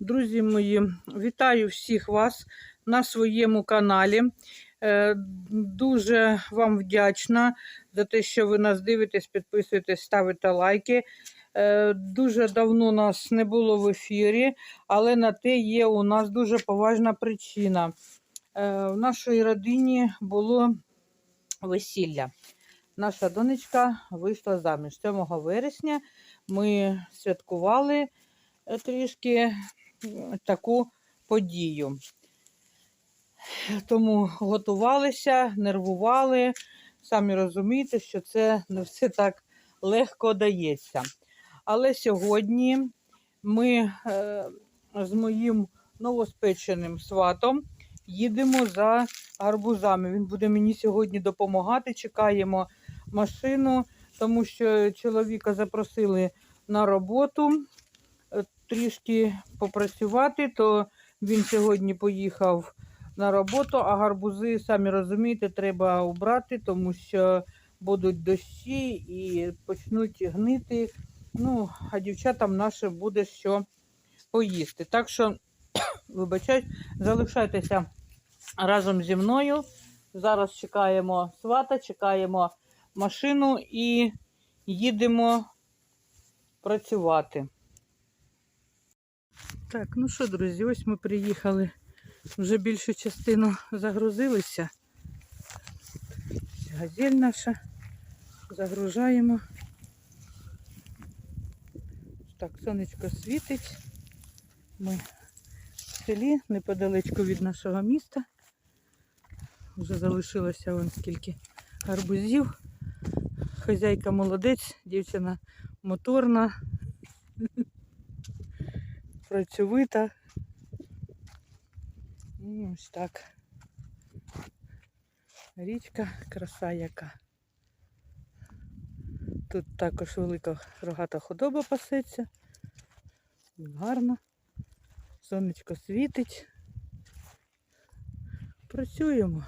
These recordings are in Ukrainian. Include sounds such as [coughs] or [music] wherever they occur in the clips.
Друзі мої, вітаю всіх вас на своєму каналі. Е, Дуже вам вдячна за те, що ви нас дивитесь, підписуєтесь, ставите лайки. Е, Дуже давно нас не було в ефірі, але на те є у нас дуже поважна причина. Е, В нашій родині було весілля. Наша донечка вийшла заміж 7 вересня. Ми святкували трішки таку подію. Тому готувалися, нервували. Самі розумієте, що це не все так легко дається. Але сьогодні ми е, з моїм новоспеченим сватом їдемо за гарбузами. Він буде мені сьогодні допомагати. Чекаємо машину, тому що чоловіка запросили на роботу трішки попрацювати, то він сьогодні поїхав на роботу, а гарбузи, самі розумієте, треба убрати, тому що будуть дощі і почнуть гнити. Ну, а дівчатам наше буде що поїсти. Так що, [coughs] вибачаюсь, залишайтеся разом зі мною. Зараз чекаємо свата, чекаємо машину і їдемо працювати. Так, ну що, друзі, ось ми приїхали. Вже більшу частину загрузилися. Газель наша. Загружаємо. Так, сонечко світить. Ми в селі неподалечку від нашого міста. Вже залишилося вон скільки гарбузів. Хазяйка молодець, дівчина моторна, працьовита. Ось так. Річка, краса яка. Тут також велика рогата худоба пасеться. Гарно. Сонечко світить. Працюємо.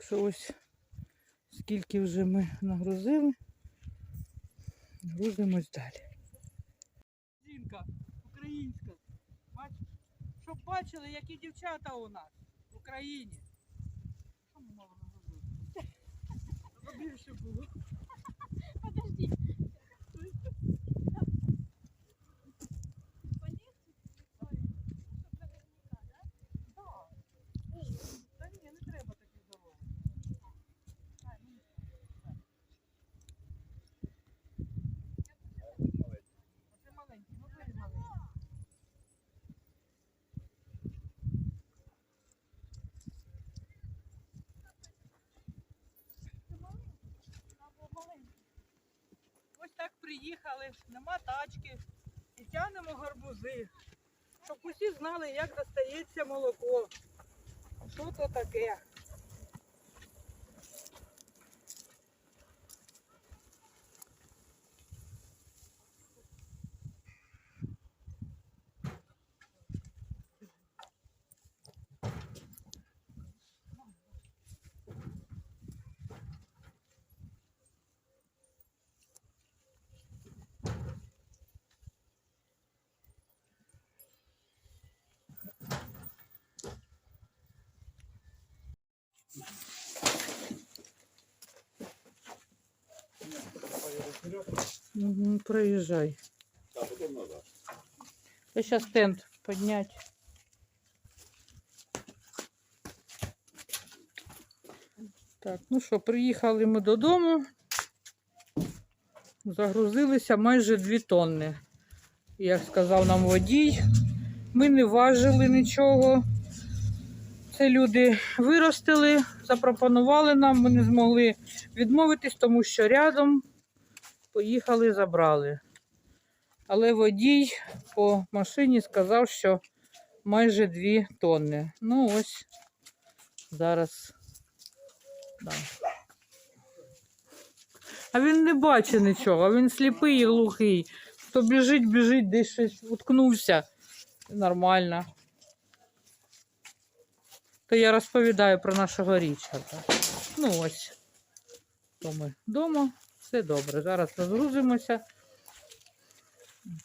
Так що ось скільки вже ми нагрузили, грузимось далі. Жінка українська. Бачиш? Щоб бачили, які дівчата у нас в Україні. Що ми мало нагрузили? Більше було. Так приїхали, нема тачки і тянемо гарбузи, щоб усі знали, як достається молоко. Що це таке? Угу, проїжджай. А потом назад. Я сейчас стенд поднять. Так, ну що, приїхали ми додому. Загрузилися майже 2 тонни. Як сказав нам водій, ми не важили нічого. Це люди виростили, запропонували нам, ми не змогли відмовитись, тому що рядом поїхали, забрали. Але водій по машині сказав, що майже 2 тонни. Ну ось зараз Да. А він не бачить нічого, він сліпий і глухий. То біжить, біжить, десь щось уткнувся. Нормально. То я розповідаю про нашого Річарда. Ну ось. То ми вдома. Все добре. Зараз розгрузимося.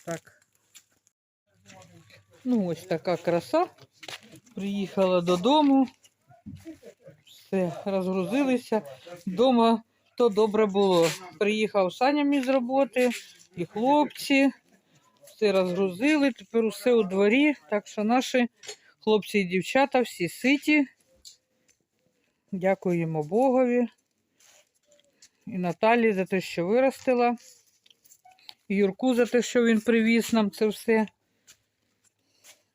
Так. Ну, ось така краса. Приїхала додому. Все, розгрузилися. Дома то добре було. Приїхав Саня мій з роботи, і хлопці. Все розгрузили, тепер усе у дворі. Так що наші хлопці і дівчата всі ситі. Дякуємо Богові. І Наталі за те, що виростила. І Юрку за те, що він привіз нам це все.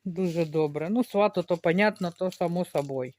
Дуже добре. Ну, свато, то понятно, то само собою.